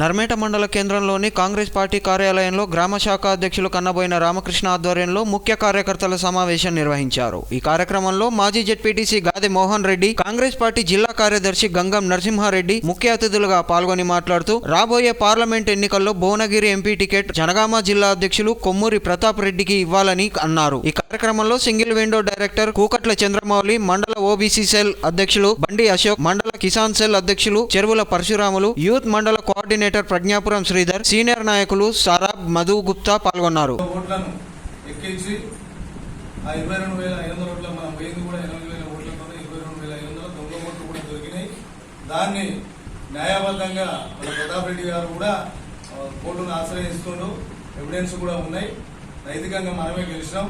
నర్మేట మండల కేంద్రంలోని కాంగ్రెస్ పార్టీ కార్యాలయంలో గ్రామ శాఖ అధ్యక్షులు కన్నబోయిన రామకృష్ణ ఆధ్వర్యంలో ముఖ్య కార్యకర్తల సమావేశం నిర్వహించారు. ఈ కార్యక్రమంలో మాజీ జెడ్పీటీసీ గాది మోహన్ రెడ్డి కాంగ్రెస్ పార్టీ జిల్లా కార్యదర్శి గంగం నరసింహారెడ్డి ముఖ్య అతిథులుగా పాల్గొని మాట్లాడుతూ రాబోయే పార్లమెంట్ ఎన్నికల్లో భువనగిరి ఎంపీ టికెట్ జనగామ జిల్లా అధ్యక్షులు కొమ్మూరి ప్రతాప్ రెడ్డికి ఇవ్వాలని అన్నారు. ఇక కార్యక్రమంలో single window director Kukatla Chandramouli మండల ఓబీసీ సెల్ అధ్యక్షులు బండి అశోక్ మండల కిసాన్ సెల్ అధ్యక్షులు చెరువుల పరశురాములు యూత్ మండల కోఆర్డినేటర్ ప్రజ్ఞాపురం శ్రీధర్ సీనియర్ నాయకులు సారాబ్ మధు గుప్తా పాల్గొన్నారు. దాన్ని న్యాయబద్ధంగా మన ప్రతాప్ రెడ్డి గారు కూడా కోర్టును ఆశ్రయిస్తుండ్రు ఎవిడెన్స్ కూడా ఉన్నాయి. నైతికంగా మనమే గెలిచినాం.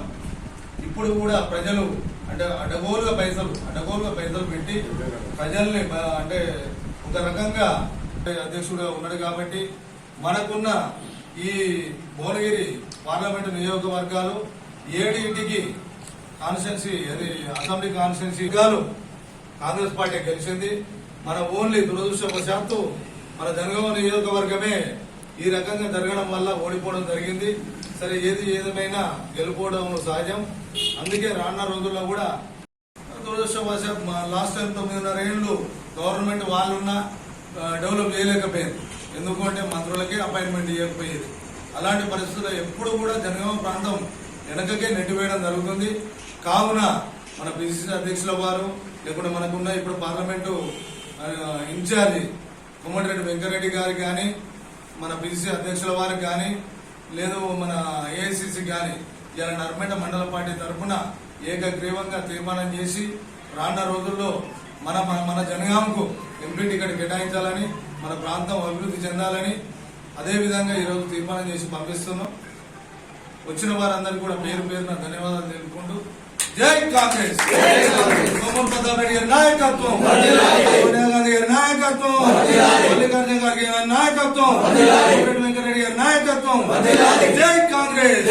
ఇప్పుడు కూడా ప్రజలు అంటే అడగోలుగా పైసలు అడగోలుగా పైసలు పెట్టి ప్రజల్ని అంటే ఒక రకంగా అధ్యక్షుడుగా ఉన్నాడు కాబట్టి మనకున్న ఈ భువనగిరి పార్లమెంటు నియోజకవర్గాలు ఏడింటికి కాన్స్టిట్యున్సీ అది అసెంబ్లీ కాన్స్టిట్యున్సీ కాంగ్రెస్ పార్టీ గెలిచింది. మన ఓన్లీ దురదృష్టవశాత్తు మన జనగామ నియోజకవర్గమే ఈ రకంగా జరగడం వల్ల ఓడిపోవడం జరిగింది. సరే ఏది ఏదైనా గెలుపోవడం సహజం. అందుకే రానున్న రోజుల్లో కూడా దురదృష్టవశాత్ లాస్ట్ టైం తొమ్మిదిన్నర ఏళ్ళు గవర్నమెంట్ వాళ్ళున్నా డెవలప్ చేయలేకపోయింది ఎందుకంటే మంత్రులకే అపాయింట్మెంట్ ఇవ్వకపోయేది. అలాంటి పరిస్థితుల్లో ఎప్పుడు కూడా జనగామ ప్రాంతం వెనకకే నెట్టివేయడం జరుగుతుంది. కావున మన పిసిసి అధ్యక్షుల వారు లేకుంటే మనకున్న ఇప్పుడు పార్లమెంటు ఇన్ఛార్జి కొమ్మటిరెడ్డి వెంకరెడ్డి గారు కానీ మన పిసిసి అధ్యక్షుల వారికి కానీ లేదు మన ఏఐసిసి కానీ ఇలా నర్మేట మండల పార్టీ తరఫున ఏకగ్రీవంగా తీర్మానం చేసి రానున్న రోజుల్లో మన మన- మన జనగామకు ఎంపీ టికెట్ కేటాయించాలని మన ప్రాంతం అభివృద్ధి చెందాలని అదేవిధంగా ఈరోజు తీర్మానం చేసి పంపిస్తున్నాం. వచ్చిన వారందరికీ కూడా పేరు పేరున ధన్యవాదాలు తెలుపుకుంటూ జై కాంగ్రెస్! సోమన్ ప్రతాప్ రెడ్డి నాయకత్వం! నాయకత్వం వెంకటరెడ్డి గారి నాయకత్వం జై కాంగ్రెస్.